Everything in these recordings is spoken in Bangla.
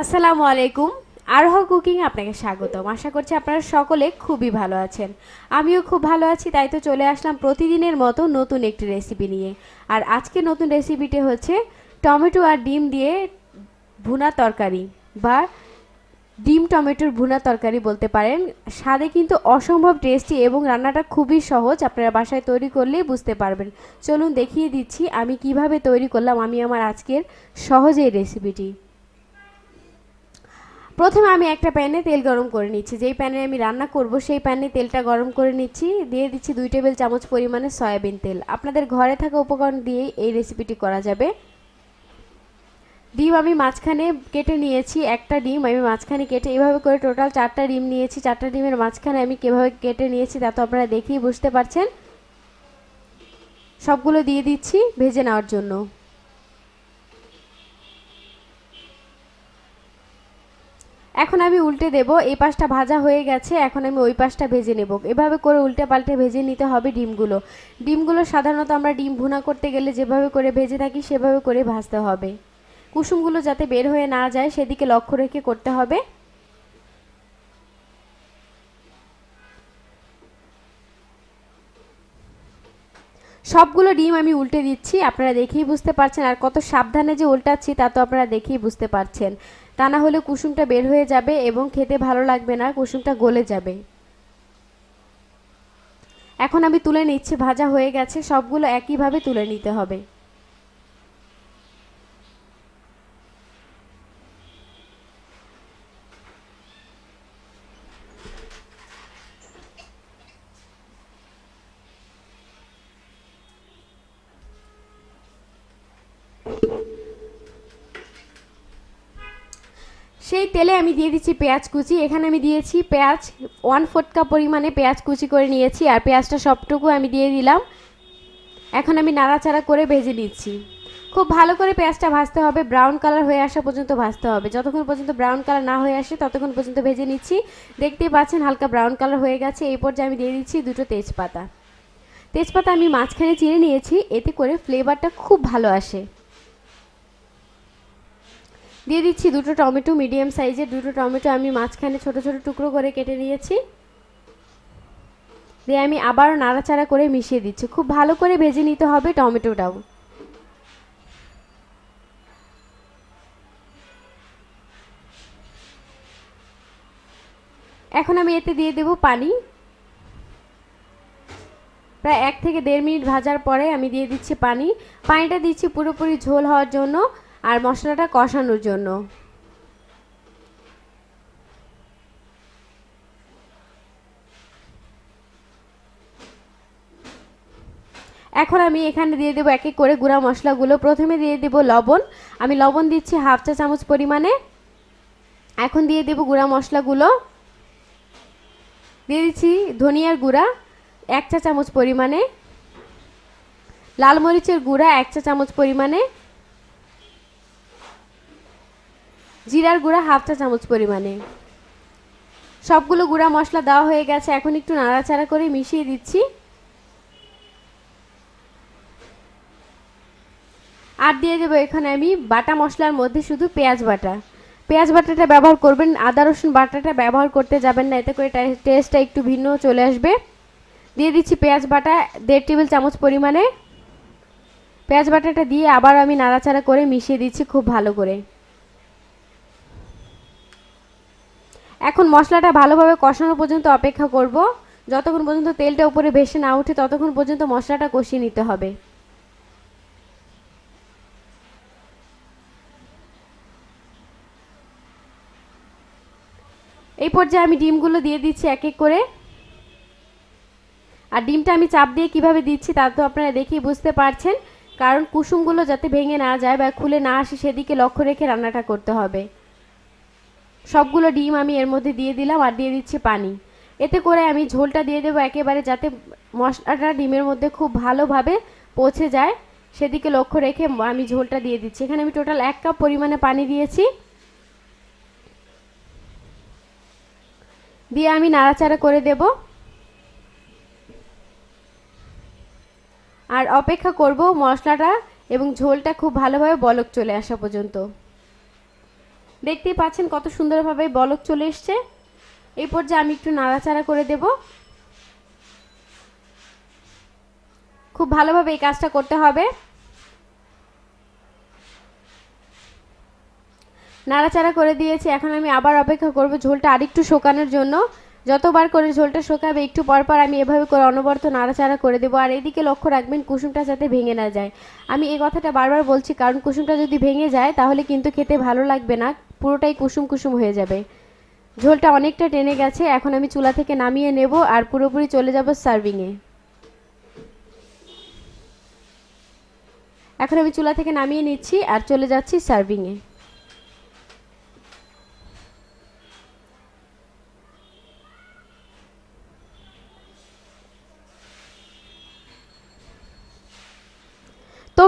আসসালামু আলাইকুম। আরোহ কুকিং আপনাকে স্বাগতম। আশা করছি আপনারা সকলে খুবই ভালো আছেন। আমিও খুব ভালো আছি, তাই তো চলে আসলাম প্রতিদিনের মতো নতুন একটি রেসিপি নিয়ে। আর আজকে নতুন রেসিপিটি হচ্ছে টমেটো আর ডিম দিয়ে ভুনা তরকারি, বা ডিম টমেটোর ভুনা তরকারি বলতে পারেন। স্বাদে কিন্তু অসম্ভব টেস্টি এবং রান্নাটা খুবই সহজ। আপনারা বাসায় তৈরি করলেই বুঝতে পারবেন। চলুন দেখিয়ে দিচ্ছি আমি কীভাবে তৈরি করলাম আমি আমার আজকের সহজ এই রেসিপিটি প্রথমে আমি একটা প্যানে তেল গরম করে নিচ্ছি। যেই প্যানে আমি রান্না করব, সেই প্যানে তেলটা গরম করে নিচ্ছি। দিয়ে দিচ্ছি দুই টেবিল চামচ পরিমাণে সয়াবিন তেল। আপনাদের ঘরে থাকা উপকরণ দিয়েই এই রেসিপিটি করা যাবে। ডিম আমি মাঝখানে কেটে নিয়েছি একটা ডিম। আমি মাঝখানে কেটে এভাবে করে টোটাল চারটা ডিম নিয়েছি। চারটা ডিমের মাঝখানে আমি কীভাবে কেটে নিয়েছি তা তো আপনারা দেখেই বুঝতে পারছেন। সবগুলো দিয়ে দিচ্ছি ভেজে নেওয়ার জন্য। এখন আমি উল্টে দেব, এই পাশটা ভাজা হয়ে গেছে, এখন আমি ওই পাশটা ভেজে নেব। এভাবে করে উল্টে পাল্টে ভেজে নিতে হবে ডিমগুলো। ডিমগুলো সাধারণত আমরা ডিম ভুনা করতে গেলে যেভাবে করে ভেজে থাকি, সেভাবে করে ভাজতে হবে। কুসুমগুলো যাতে বের হয়ে না যায়, সেদিকে লক্ষ্য রেখে করতে হবে। সবগুলো ডিম আমি উল্টে দিচ্ছি, আপনারা দেখেই বুঝতে পারছেন, আর কত সাবধানে যে উল্টাচ্ছি তা তো আপনারা দেখেই বুঝতে পারছেন। তা না হলে কুসুমটা বের হয়ে যাবে এবং খেতে ভালো লাগবে না, কুসুমটা গলে যাবে। এখন আমি তুলে নিচ্ছি, ভাজা হয়ে গেছে, সবগুলো একইভাবে তুলে নিতে হবে। সেই তেলে আমি দিয়ে দিচ্ছি পেঁয়াজ কুচি। এখানে আমি দিয়েছি পেঁয়াজ ওয়ান ফোর্থ কাপ পরিমাণে পেঁয়াজ কুচি করে নিয়েছি আর পেঁয়াজটা সবটুকু আমি দিয়ে দিলাম। এখন আমি নাড়াচাড়া করে ভেজে নিচ্ছি। খুব ভালো করে পেঁয়াজটা ভাজতে হবে ব্রাউন কালার হয়ে আসা পর্যন্ত ভাজতে হবে। যতক্ষণ পর্যন্ত ব্রাউন কালার না হয়ে আসে, ততক্ষণ পর্যন্ত ভেজে নিচ্ছি। দেখতেই পাচ্ছেন হালকা ব্রাউন কালার হয়ে গেছে। এই পর্যায়ে আমি দিয়ে দিচ্ছি দুটো তেজপাতা। তেজপাতা আমি মাঝখানে চিড়ে নিয়েছি, এতে করে ফ্লেভারটা খুব ভালো আসে। দিয়ে দিচ্ছি দুটো টমেটো মিডিয়াম সাইজের, দুটো টমেটো আমি মাঝখানে ছোট ছোট টুকরো করে কেটে নিয়েছি। দিয়ে আমি আবার নাড়াচাড়া করে মিশিয়ে দিচ্ছি। খুব ভালো করে ভেজে নিতে হবে টমেটোটাও। এখন আমি এতে দিয়ে দেব পানি। প্রায় এক থেকে দেড় মিনিট ভাজার পরে আমি দিয়ে দিচ্ছি পানি। পানিটা দিচ্ছি পুরোপুরি ঝোল হওয়ার জন্য। আর মশলাটা কষানোর জন্য। এখন আমি এখানে দিয়ে দেবো এক এক করে গুঁড়া মশলাগুলো। প্রথমে দিয়ে দেবো লবণ। আমি লবণ দিচ্ছি হাফ চা চামচ পরিমাণে। এখন দিয়ে দেবো গুঁড়া মশলাগুলো। দিয়ে দিচ্ছি ধনিয়ার গুঁড়া এক চা চামচ পরিমাণে। লাল মরিচের গুঁড়া এক চা চামচ পরিমাণে। জিরার গুঁড়া হাফ চা চামচ পরিমাণে। সবগুলো গুঁড়া মশলা দেওয়া হয়ে গেছে, এখন একটু নাড়াচাড়া করে মিশিয়ে দিচ্ছি। আর দিয়ে দেবো এখানে আমি বাটা মশলার মধ্যে শুধু পেঁয়াজ বাটা। পেঁয়াজ বাটাটা ব্যবহার করবেন, আদা, রসুন বাটাটা ব্যবহার করতে যাবেন না, এতে করে টেস্টটা একটু ভিন্ন চলে আসবে। দিয়ে দিচ্ছি পেঁয়াজ বাটা দেড় টেবিল চামচ পরিমাণে। পেঁয়াজ বাটাটা দিয়ে আবার আমি নাড়াচাড়া করে মিশিয়ে দিচ্ছি খুব ভালো করে। এখন মশলাটা ভালোভাবে কষানো পর্যন্ত অপেক্ষা করব। যতক্ষণ পর্যন্ত তেলটা উপরে ভেসে না ওঠে ততক্ষণ পর্যন্ত মশলাটা কষিয়ে নিতে হবে। এই পর্যায়ে আমি ডিমগুলো দিয়ে দিচ্ছি এক এক করে। আর ডিমটা আমি চাপ দিয়ে কীভাবে দিচ্ছি তা তো আপনারা দেখেই বুঝতে পারছেন। কারণ কুসুমগুলো যাতে ভেঙে না যায় বা খুলে না আসে সেদিকে লক্ষ্য রেখে রান্নাটা করতে হবে। সবগুলো ডিম আমি এর মধ্যে দিয়ে দিলাম আর দিয়ে দিচ্ছি পানি। এতে করে আমি ঝোলটা দিয়ে দেবো একেবারে যাতে মশলাটা ডিমের মধ্যে খুব ভালোভাবে পৌঁছে যায়। সেদিকে লক্ষ্য রেখে আমি ঝোলটা দিয়ে দিচ্ছি। এখানে আমি টোটাল এক কাপ পরিমাণে পানি দিয়েছি। দিয়ে আমি নাড়াচাড়া করে দেব। আর অপেক্ষা করব মশলাটা এবং ঝোলটা খুব ভালোভাবে বলক চলে আসা পর্যন্ত। দেখতেই পাচ্ছেন কত সুন্দরভাবে বলক চলে এসছে। এই পর্যায়ে আমি একটু নাড়াচাড়া করে দেব। খুব ভালোভাবে এই কাজটা করতে হবে। নাড়াচাড়া করে দিয়েছি। এখন আমি আবার অপেক্ষা করব ঝোলটা আরেকটু শোকানোর জন্য। যতবার করে ঝোলটা শোকাবে, একটু পর পর আমি এভাবে করে অনবরত নাড়াচাড়া করে দেবো। আর এদিকে লক্ষ্য রাখবেন কুসুমটা যাতে ভেঙে না যায়। আমি এই কথাটা বারবার বলছি, কারণ কুসুমটা যদি ভেঙে যায়, তাহলে কিন্তু খেতে ভালো লাগবে না। পুরোটাই কুসুম কুসুম হয়ে যাবে। ঝোলটা অনেকটা টেনে গেছে, এখন আমি চুলা থেকে নামিয়ে নেব আর পুরোপুরি চলে যাব সার্ভিংয়ে এখন আমি চুলা থেকে নামিয়ে নিচ্ছি আর চলে যাচ্ছি সার্ভিংয়ে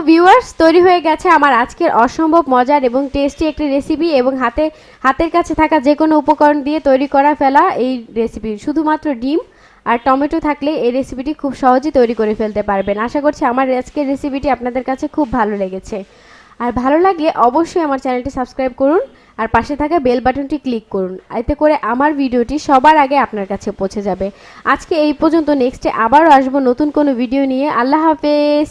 ভিউয়ার্স তৈরি হয়ে গেছে আমার আজকের অসম্ভব মজার এবং টেস্টি একটি রেসিপি এবং হাতে, হাতের কাছে থাকা যে কোনো উপকরণ দিয়ে তৈরি করা ফেলা এই রেসিপি শুধুমাত্র ডিম আর টমেটো থাকলে এই রেসিপিটি খুব সহজেই তৈরি করে ফেলতে পারবেন। আশা করছি আমার আজকের রেসিপিটি আপনাদের কাছে খুব ভালো লেগেছে। আর ভালো লাগলে অবশ্যই আমার চ্যানেলটি সাবস্ক্রাইব করুন আর পাশে থাকা বেল বাটনটি ক্লিক করুন। এতে করে আমার ভিডিওটি সবার আগে আপনার কাছে পৌঁছে যাবে। আজকে এই পর্যন্ত নেক্সটে আবারও আসব নতুন কোনো ভিডিও নিয়ে। আল্লাহ হাফেজ!